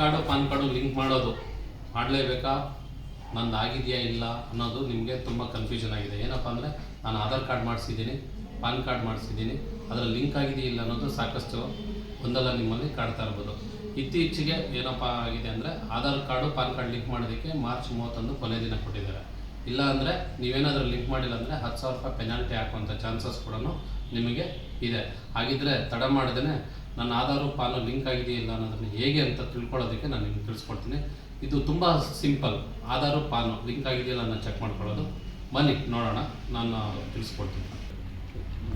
Card, PAN card link ಮಾಡೋದು. ಮಾಡಲೇಬೇಕಾ? ನಂದು ಆಗಿದೆಯಾ ಇಲ್ಲ ಅನ್ನೋದು ನಿಮಗೆ ತುಂಬ ಕನ್ಫ್ಯೂಷನ್ ಆಗಿದೆ. ಏನಪ್ಪ ಅಂದರೆ ನಾನು ಆಧಾರ್ ಕಾರ್ಡ್ ಮಾಡಿಸಿದ್ದೀನಿ, ಪಾನ್ ಕಾರ್ಡ್ ಮಾಡಿಸಿದ್ದೀನಿ. ಅದರ ಲಿಂಕ್ ಆಗಿದೆಯಾ ಇಲ್ಲ ಅನ್ನೋದು ಸಾಕಷ್ಟು ಒಂದಲ್ಲ ನಿಮ್ಮಲ್ಲಿ ಕಾಡ್ತಾ ಇರ್ಬೋದು. ಇತ್ತೀಚೆಗೆ ಏನಪ್ಪ ಆಗಿದೆ ಅಂದರೆ Aadhaar card, PAN card link ಮಾಡೋದಕ್ಕೆ ಮಾರ್ಚ್ ಮೂವತ್ತೊಂದು ಕೊನೆ ದಿನ ಕೊಟ್ಟಿದ್ದಾರೆ. ಇಲ್ಲ ಅಂದರೆ ನೀವೇನಾದರೂ ಲಿಂಕ್ ಮಾಡಿಲ್ಲ ಅಂದರೆ ಹತ್ತು ಸಾವಿರ ರೂಪಾಯಿ ಪೆನಾಲ್ಟಿ ಹಾಕುವಂಥ ಚಾನ್ಸಸ್ ಕೂಡ ನಿಮಗೆ ಇದೆ. ಹಾಗಿದ್ರೆ ತಡ ಮಾಡದೇ ನನ್ನ ಆಧಾರು ಪಾನು ಲಿಂಕ್ ಆಗಿದೆಯಾ ಇಲ್ಲ ಅನ್ನೋದನ್ನು ಹೇಗೆ ಅಂತ ತಿಳ್ಕೊಳ್ಳೋದಕ್ಕೆ ನಾನು ನಿಮಗೆ ತಿಳಿಸ್ಕೊಡ್ತೀನಿ. ಇದು ತುಂಬ ಸಿಂಪಲ್. ಆಧಾರು ಪಾನು ಲಿಂಕ್ ಆಗಿದೆಯಲ್ಲ ನಾನು ಚೆಕ್ ಮಾಡ್ಕೊಳ್ಳೋದು. ಬನ್ನಿ, ನೋಡೋಣ. ನಾನು ತಿಳಿಸ್ಕೊಡ್ತೀನಿ.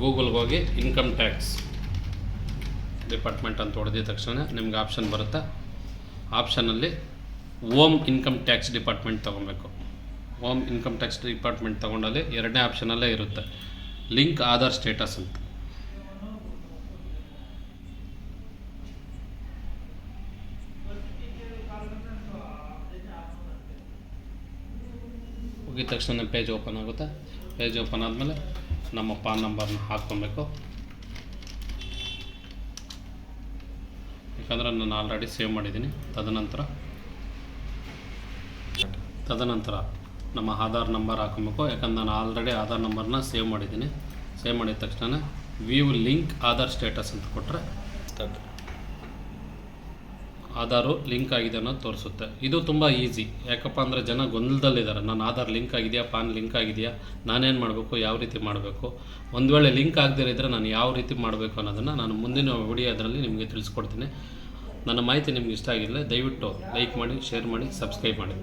ಗೂಗಲ್ಗೆ ಹೋಗಿ ಇನ್ಕಮ್ ಟ್ಯಾಕ್ಸ್ ಡಿಪಾರ್ಟ್ಮೆಂಟ್ ಅಂತ ಹೊಡೆದಿದ ತಕ್ಷಣ ನಿಮ್ಗೆ ಆಪ್ಷನ್ ಬರುತ್ತೆ. ಆಪ್ಷನಲ್ಲಿ ಓಮ್ ಇನ್ಕಮ್ ಟ್ಯಾಕ್ಸ್ ಡಿಪಾರ್ಟ್ಮೆಂಟ್ ತೊಗೊಬೇಕು. ಓಮ್ ಇನ್ಕಮ್ ಟ್ಯಾಕ್ಸ್ ಡಿಪಾರ್ಟ್ಮೆಂಟ್ ತೊಗೊಂಡಲ್ಲಿ ಎರಡನೇ ಆಪ್ಷನಲ್ಲೇ ಇರುತ್ತೆ. ಲಿಂಕ್ ಆಧಾರ್ ಸ್ಟೇಟಸ್ ಅಂತ. ಹೋಗಿದ ತಕ್ಷಣ ಪೇಜ್ ಓಪನ್ ಆಗುತ್ತೆ. ಪೇಜ್ ಓಪನ್ ಆದಮೇಲೆ ನಮ್ಮ ಪಾನ್ ನಂಬರ್ನ ಹಾಕ್ಕೊಬೇಕು. ಯಾಕಂದರೆ ನಾನು ಆಲ್ರೆಡಿ ಸೇವ್ ಮಾಡಿದ್ದೀನಿ. ತದನಂತರ ತದನಂತರ ನಮ್ಮ ಆಧಾರ್ ನಂಬರ್ ಹಾಕೊಬೇಕು ಯಾಕಂದ್ರೆ ನಾನು ಆಲ್ರೆಡಿ ಆಧಾರ್ ನಂಬರ್ನ ಸೇವ್ ಮಾಡಿದ್ದೀನಿ. ಸೇವ್ ಮಾಡಿದ ತಕ್ಷಣ ವ್ಯೂ ಲಿಂಕ್ ಆಧಾರ್ ಸ್ಟೇಟಸ್ ಅಂತ ಕೊಟ್ಟರೆ ಆಧಾರು ಲಿಂಕ್ ಆಗಿದೆ ಅನ್ನೋದು ತೋರಿಸುತ್ತೆ. ಇದು ತುಂಬ ಈಸಿ. ಯಾಕಪ್ಪ ಅಂದರೆ ಜನ ಗೊಂದಲದಲ್ಲಿದ್ದಾರೆ. ನನ್ನ ಆಧಾರ್ ಲಿಂಕ್ ಆಗಿದೆಯಾ? ಪಾನ್ ಲಿಂಕ್ ಆಗಿದೆಯಾ? ನಾನೇನು ಮಾಡಬೇಕು? ಯಾವ ರೀತಿ ಮಾಡಬೇಕು? ಒಂದು ವೇಳೆ ಲಿಂಕ್ ಆಗದಿರಿದ್ರೆ ನಾನು ಯಾವ ರೀತಿ ಮಾಡಬೇಕು ಅನ್ನೋದನ್ನು ನಾನು ಮುಂದಿನ ವಿಡಿಯೋದ್ರಲ್ಲಿ ನಿಮಗೆ ತಿಳಿಸ್ಕೊಡ್ತೀನಿ. ನನ್ನ ಮಾಹಿತಿ ನಿಮ್ಗೆ ಇಷ್ಟ ಆಗಿಲ್ಲ ದಯವಿಟ್ಟು ಲೈಕ್ ಮಾಡಿ, ಶೇರ್ ಮಾಡಿ, ಸಬ್ಸ್ಕ್ರೈಬ್ ಮಾಡಿ.